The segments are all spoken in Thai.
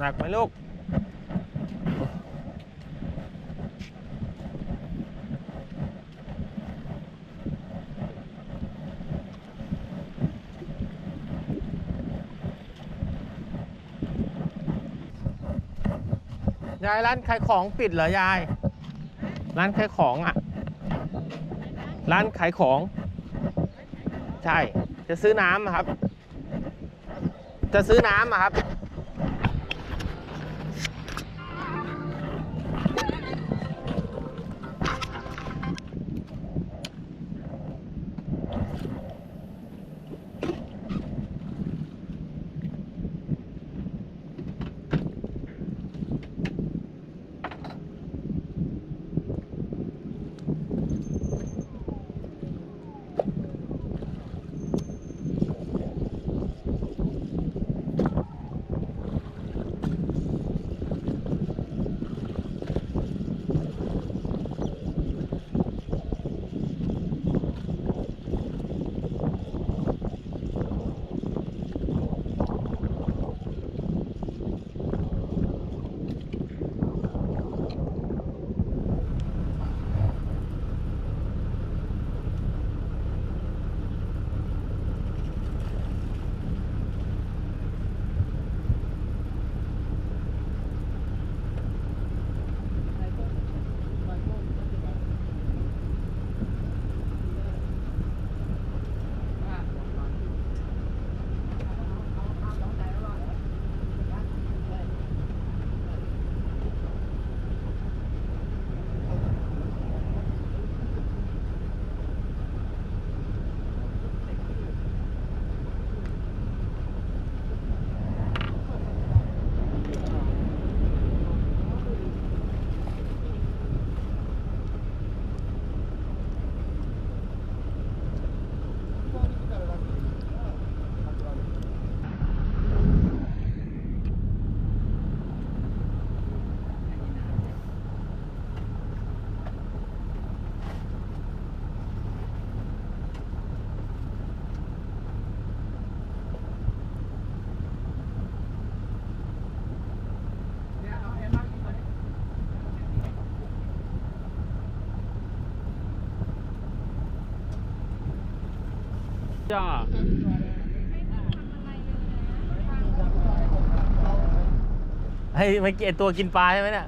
หนักไหมลูกยายร้านขายของปิดเหรอยาย ร้านขายของอะ ร้านขายของ ใช่ จะซื้อน้ำครับ จะซื้อน้ำครับ จ้าให้เมื่อกี้ไอ้ตัวกินปลาใช่ไหมเนี่ย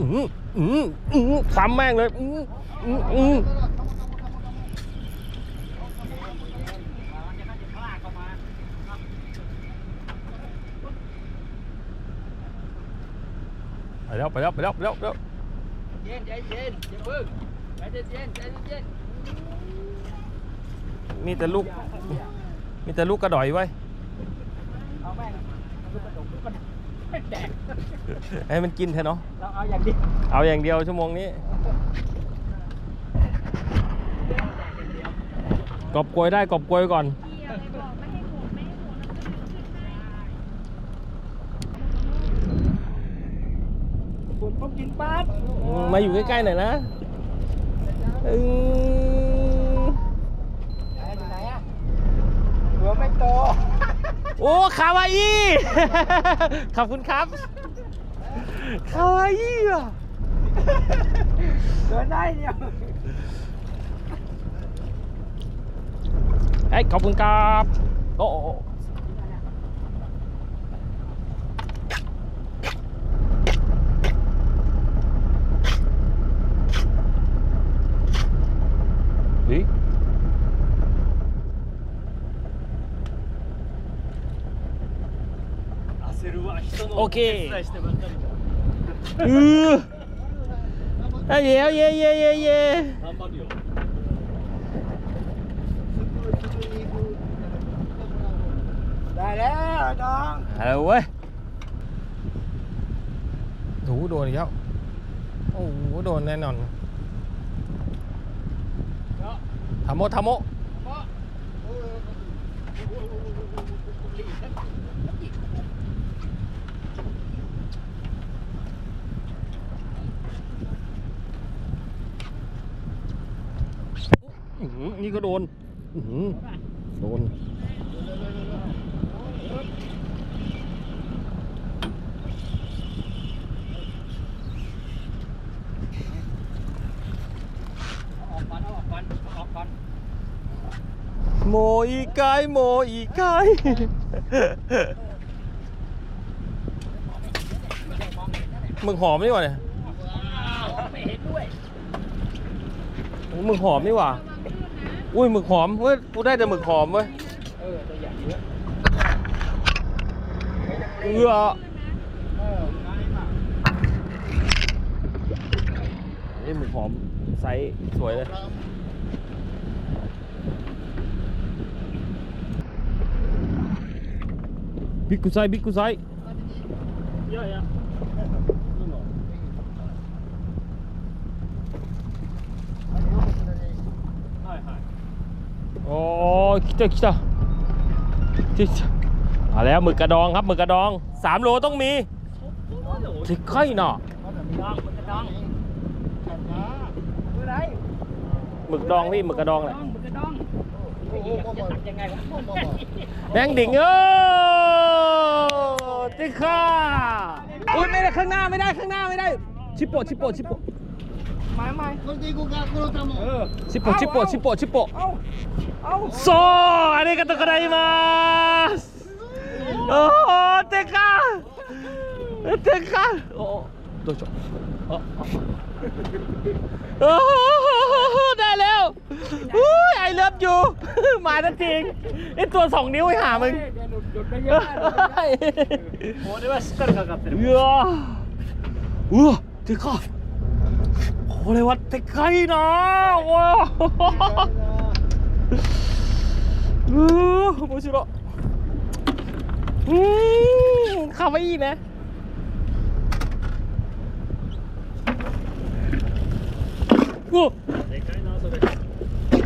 อืออืออือซ้ำแม่งเลยอืออืออือไปแล้วไปแล้วไปแล้วไปแล้วไปแล้วเย็นใจเย็นอย่าพึ่งใจเย็นใจเย็นใจเย็น มีแต่ลูก มีแต่ลูกกระดอยไว้ยเอาแม่งลูกกระดกลูกกระดกไม่แดกให้มันกินเถอะเนาะ เราเอาอย่างเดียวเอาอย่างเดียวชั่วโมงนี้ กอบกลวยได้กอบกลวยก่อนเดียวเลยบอกไม่ให้หมุนไม่ให้หมุนแล้วก็ดึงขึ้นให้คุณต้องกินปั๊บมาอยู่ใกล้ๆหน่อยนะอืม ไหนไหนอะ หัวไม่โต โอ้คาวาอี้ ขอบคุณครับ คาวาอี้อะเดินได้เดียวเอ้ยขอบคุณครับ โอ้ Okey. Uh. Yeah, yeah, yeah, yeah, yeah. Đây đấy. Hello ơi. Đủ đồ này cháu. Ồ, đồ này nòn. Thảm mộ, thảm mộ. นี่ก็โดนโดนโมอีกายโมอีกายมึงหอมนี่หว่าเนี่ยมึงหอมนี่หว่า อุ้ยหมึกหอมเว้ยกูได้แต่หมึกหอมเว้ยเออตัวใหญ่เยอะเอือนี่หมึกหอมไซส์สวยเลยบิ๊กกูไซส์บิ๊กกูไซเยอะ 来た来た来たมาแล้วหมึกกระดองครับหมึกกระดองสามโลต้องมีทิกไข่น่ะ ดองมันจะดองคืออะไร หมึกดองพี่หมึกกระดองแหละ ดองมันจะดองไอ้เหี้ยจะตัดยังไงวะ แดงดิ่งเออติ๊กข้าอุ้ยไม่ได้ข้างหน้าไม่ได้ข้างหน้าไม่ได้ ชิปโปะชิปโปะชิปโปะ ไม่ไม่ เออชิปโปะชิปโปะชิปโปะชิปโปะ เอาเอา โซありがとうございますおーでかでかおどうしようああโอ้โหได้แล้วอุ้ยไอเลิฟยู มาทันทีไอตัวสองนิ้วไอหามึง เดี๋ยวหลุดหลุดไปเยอะこれはしっかりかかってるうわうわでかっ これはでかいなうわうわ面白いうーんかわいいねうわでかいなそれ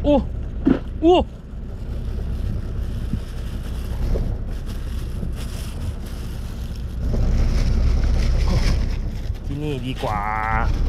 おおที่นี่ดีกว่า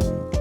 うん。